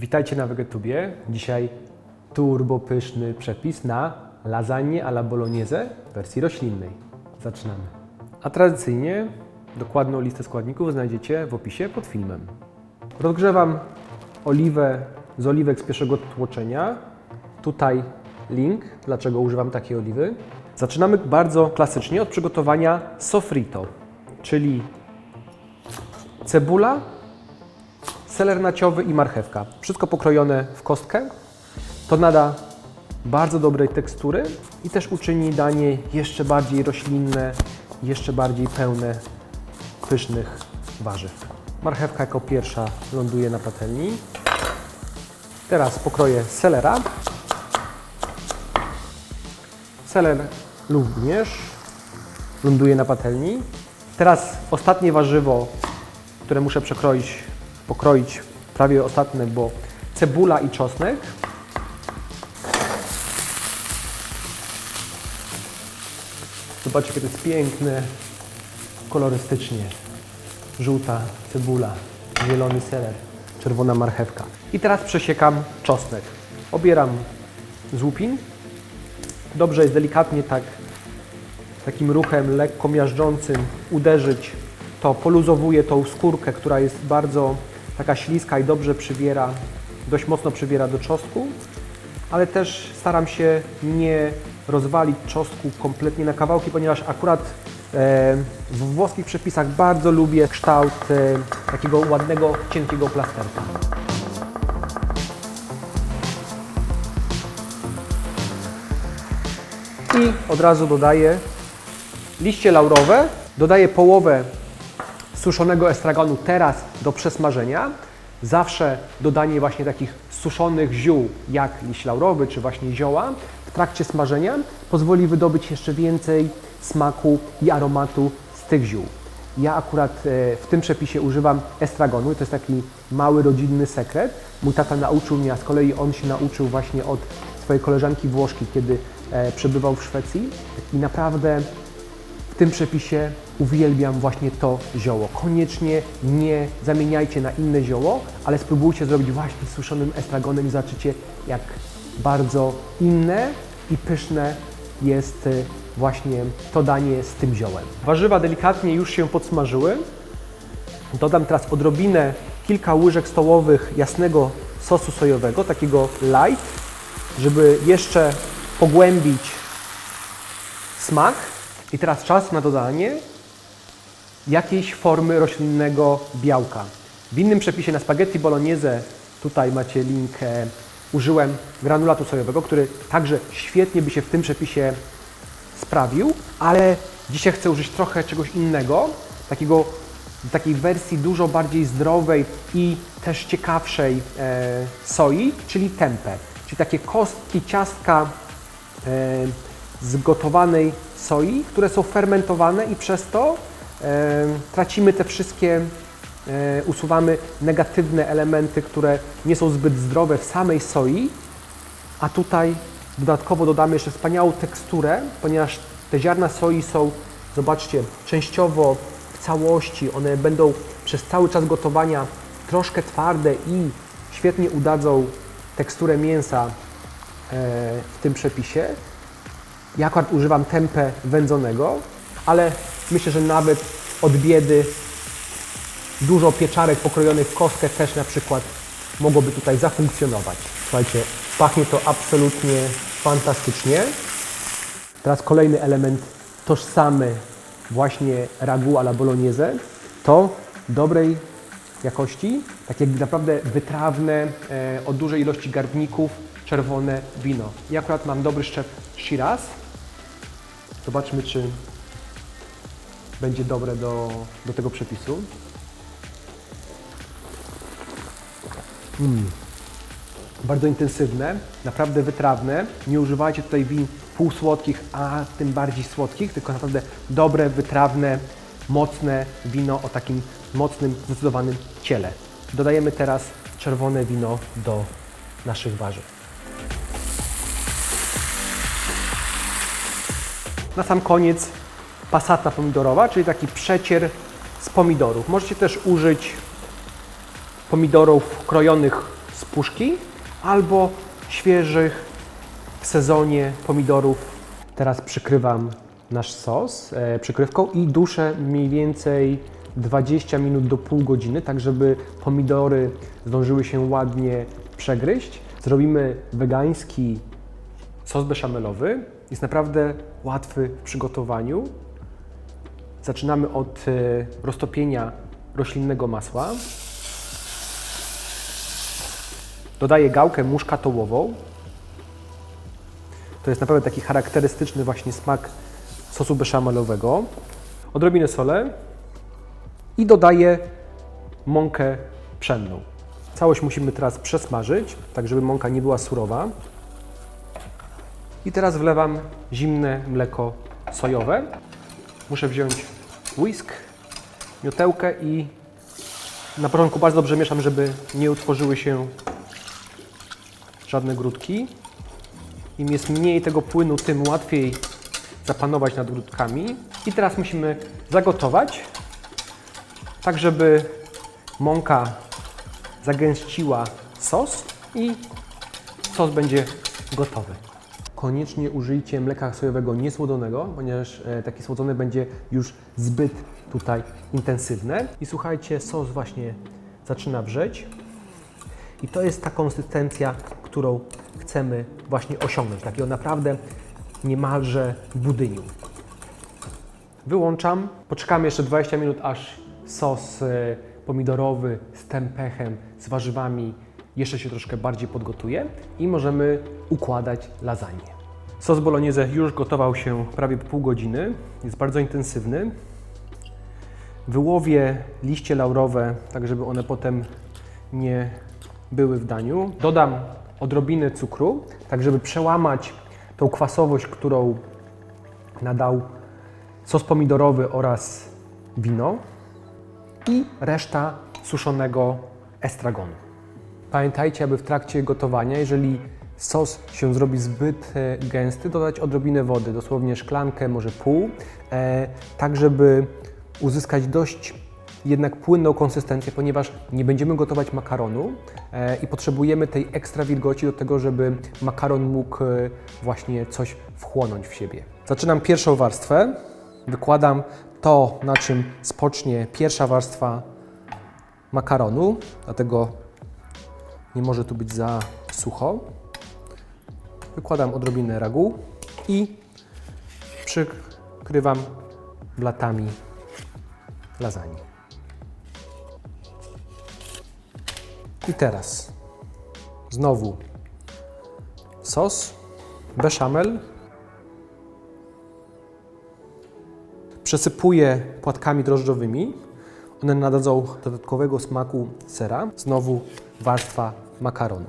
Witajcie na Wegetubie. Dzisiaj turbo pyszny przepis na lasagne alla bolognese w wersji roślinnej. Zaczynamy. A tradycyjnie dokładną listę składników znajdziecie w opisie pod filmem. Rozgrzewam oliwę z oliwek z pierwszego tłoczenia. Tutaj link, dlaczego używam takiej oliwy. Zaczynamy bardzo klasycznie od przygotowania sofrito, czyli cebula, seler naciowy i marchewka. Wszystko pokrojone w kostkę. To nada bardzo dobrej tekstury i też uczyni danie jeszcze bardziej roślinne, jeszcze bardziej pełne pysznych warzyw. Marchewka jako pierwsza ląduje na patelni. Teraz pokroję selera. Seler również ląduje na patelni. Teraz ostatnie warzywo, które muszę przekroić, pokroić prawie ostatnie, bo cebula i czosnek. Zobaczcie, jakie to jest piękne, kolorystycznie. Żółta cebula, zielony seler, czerwona marchewka. I teraz przesiekam czosnek. Obieram z łupin. Dobrze jest delikatnie tak takim ruchem lekko miażdżącym uderzyć, to poluzowuje tą skórkę, która jest bardzo taka śliska i dobrze przybiera, dość mocno przybiera do czosnku, ale też staram się nie rozwalić czosnku kompletnie na kawałki, ponieważ akurat e, w włoskich przepisach bardzo lubię kształt e, takiego ładnego, cienkiego plasterka. I od razu dodaję liście laurowe, dodaję połowę suszonego estragonu teraz do przesmażenia. Zawsze dodanie właśnie takich suszonych ziół, jak liść laurowy czy właśnie zioła, w trakcie smażenia pozwoli wydobyć jeszcze więcej smaku i aromatu z tych ziół. Ja akurat e, w tym przepisie używam estragonu, to jest taki mały rodzinny sekret. Mój tata nauczył mnie, a z kolei on się nauczył właśnie od swojej koleżanki Włoszki, kiedy e, przebywał w Szwecji i naprawdę w tym przepisie uwielbiam właśnie to zioło. Koniecznie nie zamieniajcie na inne zioło, ale spróbujcie zrobić właśnie z suszonym estragonem i zobaczycie, jak bardzo inne i pyszne jest y, właśnie to danie z tym ziołem. Warzywa delikatnie już się podsmażyły. Dodam teraz odrobinę, kilka łyżek stołowych jasnego sosu sojowego, takiego light, żeby jeszcze pogłębić smak. I teraz czas na dodanie jakiejś formy roślinnego białka. W innym przepisie na spaghetti bolognese, tutaj macie link, e, użyłem granulatu sojowego, który także świetnie by się w tym przepisie sprawił, ale dzisiaj chcę użyć trochę czegoś innego, takiego, takiej wersji dużo bardziej zdrowej i też ciekawszej e, soi, czyli tempeh, czyli takie kostki ciastka e, z gotowanej soi, które są fermentowane i przez to tracimy te wszystkie, e, usuwamy negatywne elementy, które nie są zbyt zdrowe w samej soi, a tutaj dodatkowo dodamy jeszcze wspaniałą teksturę, ponieważ te ziarna soi są, zobaczcie, częściowo w całości, one będą przez cały czas gotowania troszkę twarde i świetnie udadzą teksturę mięsa e, w tym przepisie. Ja akurat używam tempeh wędzonego, ale myślę, że nawet od biedy dużo pieczarek pokrojonych w kostkę też na przykład mogłoby tutaj zafunkcjonować. Słuchajcie, pachnie to absolutnie fantastycznie. Teraz kolejny element tożsamy właśnie ragu alla bolognese to dobrej jakości, takie naprawdę wytrawne, e, o dużej ilości garbników, czerwone wino. Ja akurat mam dobry szczep Shiraz. Zobaczmy, czy będzie dobre do, do tego przepisu. Mm. Bardzo intensywne, naprawdę wytrawne. Nie używajcie tutaj win półsłodkich, a tym bardziej słodkich, tylko naprawdę dobre, wytrawne, mocne wino o takim mocnym, zdecydowanym ciele. Dodajemy teraz czerwone wino do naszych warzyw. Na sam koniec pasata pomidorowa, czyli taki przecier z pomidorów. Możecie też użyć pomidorów krojonych z puszki albo świeżych w sezonie pomidorów. Teraz przykrywam nasz sos e, przykrywką i duszę mniej więcej 20 minut do pół godziny, tak żeby pomidory zdążyły się ładnie przegryźć. Zrobimy wegański sos beszamelowy. Jest naprawdę łatwy w przygotowaniu. Zaczynamy od e, roztopienia roślinnego masła. Dodaję gałkę muszkatołową. To jest naprawdę taki charakterystyczny właśnie smak sosu beszamelowego. Odrobinę sole i dodaję mąkę pszenną. Całość musimy teraz przesmażyć, tak żeby mąka nie była surowa. I teraz wlewam zimne mleko sojowe. Muszę wziąć whisk, miotełkę i na początku bardzo dobrze mieszam, żeby nie utworzyły się żadne grudki. Im jest mniej tego płynu, tym łatwiej zapanować nad grudkami. I teraz musimy zagotować, tak żeby mąka zagęściła sos i sos będzie gotowy. Koniecznie użyjcie mleka sojowego niesłodzonego, ponieważ e, taki słodzony będzie już zbyt tutaj intensywne. I słuchajcie, sos właśnie zaczyna wrzeć. I to jest ta konsystencja, którą chcemy właśnie osiągnąć. Takiego naprawdę niemalże budyniu. Wyłączam, poczekamy jeszcze 20 minut, aż sos e, pomidorowy z tempechem, z warzywami jeszcze się troszkę bardziej podgotuje i możemy układać lasagne. Sos bolognese już gotował się prawie pół godziny, jest bardzo intensywny. Wyłowię liście laurowe, tak żeby one potem nie były w daniu. Dodam odrobinę cukru, tak żeby przełamać tą kwasowość, którą nadał sos pomidorowy oraz wino i reszta suszonego estragonu. Pamiętajcie, aby w trakcie gotowania, jeżeli sos się zrobi zbyt e, gęsty, dodać odrobinę wody, dosłownie szklankę, może pół, e, tak żeby uzyskać dość jednak płynną konsystencję, ponieważ nie będziemy gotować makaronu e, i potrzebujemy tej ekstra wilgoci do tego, żeby makaron mógł właśnie coś wchłonąć w siebie. Zaczynam pierwszą warstwę, wykładam to, na czym spocznie pierwsza warstwa makaronu, dlatego nie może tu być za sucho. Wykładam odrobinę ragu i przykrywam blatami lasagne. I teraz znowu sos, beszamel. Przesypuję płatkami drożdżowymi. One nadadzą dodatkowego smaku sera. Znowu warstwa makaronu.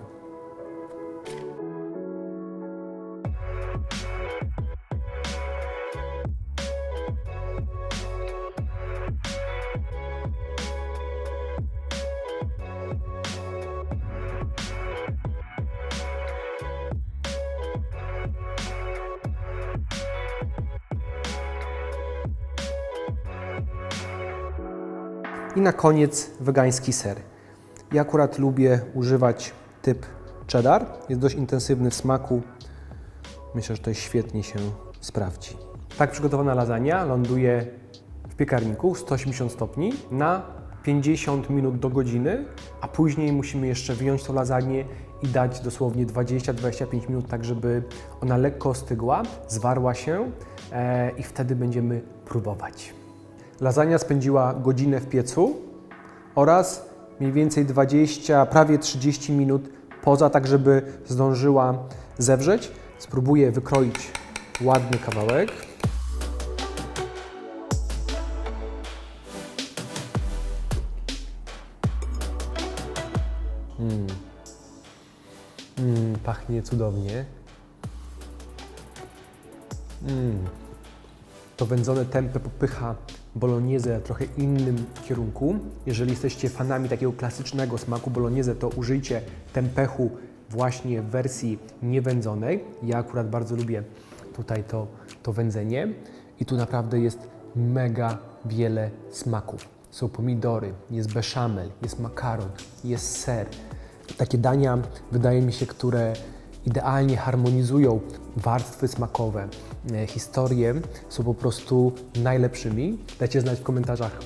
I na koniec wegański ser. Ja akurat lubię używać typ cheddar. Jest dość intensywny w smaku. Myślę, że to świetnie się sprawdzi. Tak przygotowana lasagna ląduje w piekarniku 180 stopni na 50 minut do godziny, a później musimy jeszcze wyjąć tą lasagne i dać dosłownie 20-25 minut, tak żeby ona lekko ostygła, zwarła się e, i wtedy będziemy próbować. Lasagna spędziła godzinę w piecu oraz mniej więcej 20, prawie 30 minut poza, tak żeby zdążyła zewrzeć. Spróbuję wykroić ładny kawałek. Mm. Mm, pachnie cudownie. Mm. To wędzone tempeh popycha bolognese trochę innym kierunku. Jeżeli jesteście fanami takiego klasycznego smaku bolognese, to użyjcie tempechu właśnie w wersji niewędzonej. Ja akurat bardzo lubię tutaj to, to wędzenie i tu naprawdę jest mega wiele smaków. Są pomidory, jest beszamel, jest makaron, jest ser. takie dania, wydaje mi się, które idealnie harmonizują warstwy smakowe, e, historie, są po prostu najlepszymi. Dajcie znać w komentarzach,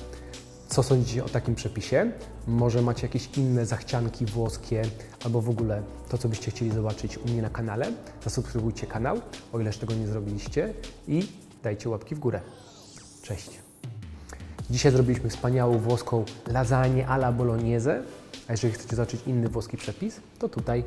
co sądzicie o takim przepisie. Może macie jakieś inne zachcianki włoskie, albo w ogóle to, co byście chcieli zobaczyć u mnie na kanale. Zasubskrybujcie kanał, o ileż tego nie zrobiliście i dajcie łapki w górę. Cześć! Dzisiaj zrobiliśmy wspaniałą włoską lasagne alla bolognese, a jeżeli chcecie zobaczyć inny włoski przepis, to tutaj